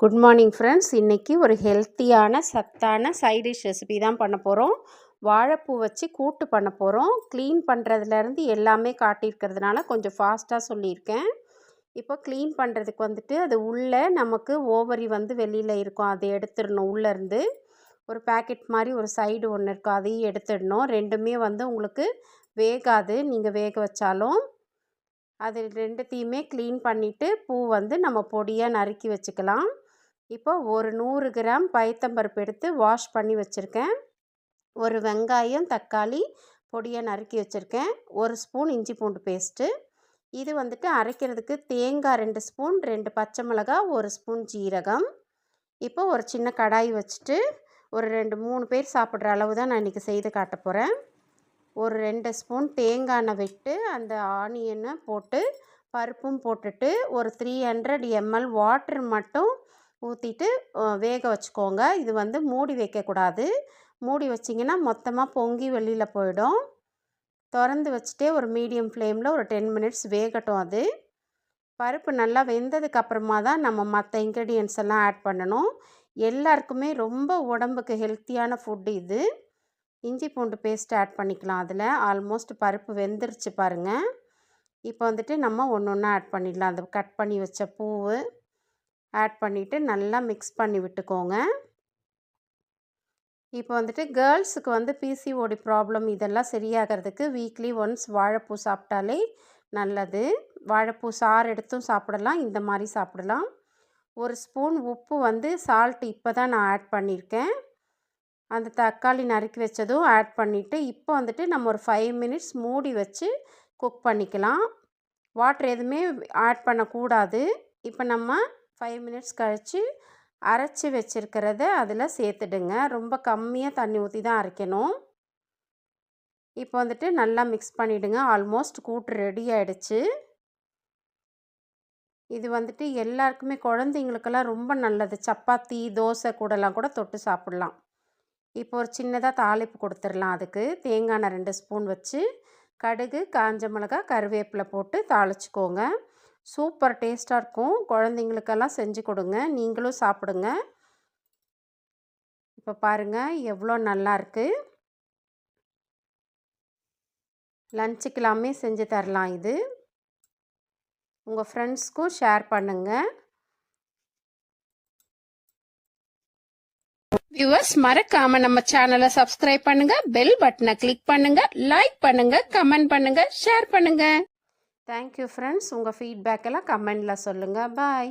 Good morning friends இன்றைக்கி ஒரு ஹெல்த்தியான சத்தான சைட் டிஷ் ரெசிபி தான் பண்ண போகிறோம் வாழைப்பூ வச்சு கூட்டு பண்ண போகிறோம் க்ளீன் பண்ணுறதுலேருந்து எல்லாமே காட்டியிருக்கிறதுனால கொஞ்சம் ஃபாஸ்ட்டாக சொல்லியிருக்கேன். இப்போ க்ளீன் பண்ணுறதுக்கு வந்துட்டு அது உள்ளே நமக்கு ஓவரி வந்து வெளியில் இருக்கும். அதை எடுத்துடணும் உள்ளேருந்து ஒரு பேக்கெட் மாதிரி ஒரு சைடு ஒன்று இருக்கும். அதையும் எடுத்துடணும். ரெண்டுமே வந்து உங்களுக்கு வேகாது. நீங்கள் வேக வச்சாலும். அது ரெண்டுத்தையுமே க்ளீன் பண்ணிவிட்டு பூ வந்து நம்ம பொடியாக நறுக்கி வச்சுக்கலாம். இப்போ ஒரு நூறு கிராம் பயத்தம்பருப்பு எடுத்து வாஷ் பண்ணி வச்சுருக்கேன். ஒரு வெங்காயம் தக்காளி பொடியை நறுக்கி வச்சுருக்கேன். ஒரு ஸ்பூன் இஞ்சி பூண்டு பேஸ்ட்டு இது வந்துட்டு அரைக்கிறதுக்கு தேங்காய் ரெண்டு ஸ்பூன் ரெண்டு பச்சை மிளகா ஒரு ஸ்பூன் ஜீரகம். இப்போ ஒரு சின்ன கடாய் வச்சுட்டு ஒரு ரெண்டு மூணு பேர் சாப்பிட்ற அளவு தான் நான் இன்றைக்கி செய்து காட்ட போகிறேன் ஒரு ரெண்டு ஸ்பூன் தேங்காய் எண்ணெய் விட்டு அந்த ஆனியனை போட்டு பருப்பும் போட்டுட்டு ஒரு த்ரீ ஹண்ட்ரட் எம்எல் வாட்ரு மட்டும் ஊற்றிட்டு வேக வச்சுக்கோங்க. இது வந்து மூடி வைக்கக்கூடாது. மூடி வச்சிங்கன்னா மொத்தமாக பொங்கி வெளியில் போயிடும். திறந்து வச்சுட்டே ஒரு மீடியம் ஃப்ளேமில் ஒரு டென் மினிட்ஸ் வேகட்டும் அது. பருப்பு நல்லா வெந்ததுக்கு அப்புறமா தான் நம்ம மற்ற இன்க்ரீடியன்ஸ் எல்லாம் ஆட் பண்ணணும். எல்லாருக்குமே ரொம்ப உடம்புக்கு ஹெல்த்தியான ஃபுட்டு இது. இஞ்சி பூண்டு பேஸ்ட் ஆட் பண்ணிக்கலாம் அதில். ஆல்மோஸ்ட் பருப்பு வெந்துருச்சு பாருங்கள் இப்போ வந்துட்டு நம்ம ஒன்று ஒன்றா ஆட் பண்ணிடலாம். அந்த கட் பண்ணி வச்ச பூவு. ஆட் பண்ணிவிட்டு நல்லா மிக்ஸ் பண்ணி விட்டுக்கோங்க. இப்போ வந்துட்டு கேர்ள்ஸுக்கு வந்து பிசிஓடி ப்ராப்ளம் இதெல்லாம் சரியாகிறதுக்கு வீக்லி ஒன்ஸ் வாழைப்பூ சாப்பிட்டாலே நல்லது. வாழைப்பூ சாறு எடுத்தும் சாப்பிடலாம் இந்த மாதிரி சாப்பிடலாம். ஒரு ஸ்பூன் உப்பு வந்து சால்ட் இப்போ தான் நான் ஆட் பண்ணியிருக்கேன் அந்த தக்காளி நறுக்கி வச்சதும் ஆட் பண்ணிவிட்டு இப்போ வந்துட்டு நம்ம ஒரு ஃபைவ் மினிட்ஸ் மூடி வச்சு குக் பண்ணிக்கலாம். வாட்டர் எதுவுமே ஆட் பண்ணக்கூடாது. இப்போ நம்ம ஃபைவ் மினிட்ஸ் கழித்து அரைச்சி வச்சுருக்கிறத அதில் சேர்த்துடுங்க. ரொம்ப கம்மியாக தண்ணி ஊற்றி தான் அரைக்கணும். இப்போ வந்துட்டு நல்லா மிக்ஸ் பண்ணிவிடுங்க ஆல்மோஸ்ட் கூட்டு ரெடி ஆகிடுச்சு இது வந்துட்டு எல்லாருக்குமே குழந்தைங்களுக்கெல்லாம் ரொம்ப நல்லது. சப்பாத்தி தோசை கூடலாம் கூட தொட்டு சாப்பிட்லாம். இப்போ ஒரு சின்னதாக தாளிப்பு கொடுத்துடலாம் அதுக்கு. தேங்காய் ரெண்டு ஸ்பூன் வச்சு கடுகு காஞ்ச மிளகா கருவேப்பிலை போட்டு தாளிச்சிக்கோங்க. சூப்பர் டேஸ்ட்டாக இருக்கும். குழந்தைங்களுக்கெல்லாம் செஞ்சு கொடுங்க. நீங்களும் சாப்பிடுங்க. இப்போ பாருங்கள் எவ்வளோ நல்லாயிருக்கு லஞ்சுக்கெல்லாமே செஞ்சு தரலாம் இது. உங்கள் ஃப்ரெண்ட்ஸ்க்கும் ஷேர் பண்ணுங்கள் வியூவர்ஸ் மறக்காம நம்ம சேனலை சப்ஸ்கிரைப் பண்ணுங்க. பெல் பட்டனை கிளிக் பண்ணுங்க. லைக் பண்ணுங்க. கமெண்ட் பண்ணுங்க. ஷேர் பண்ணுங்க. தேங்க்யூ ஃப்ரெண்ட்ஸ் உங்கள் ஃபீட்பேக்கெல்லாம் கமெண்டில் சொல்லுங்கள் பாய்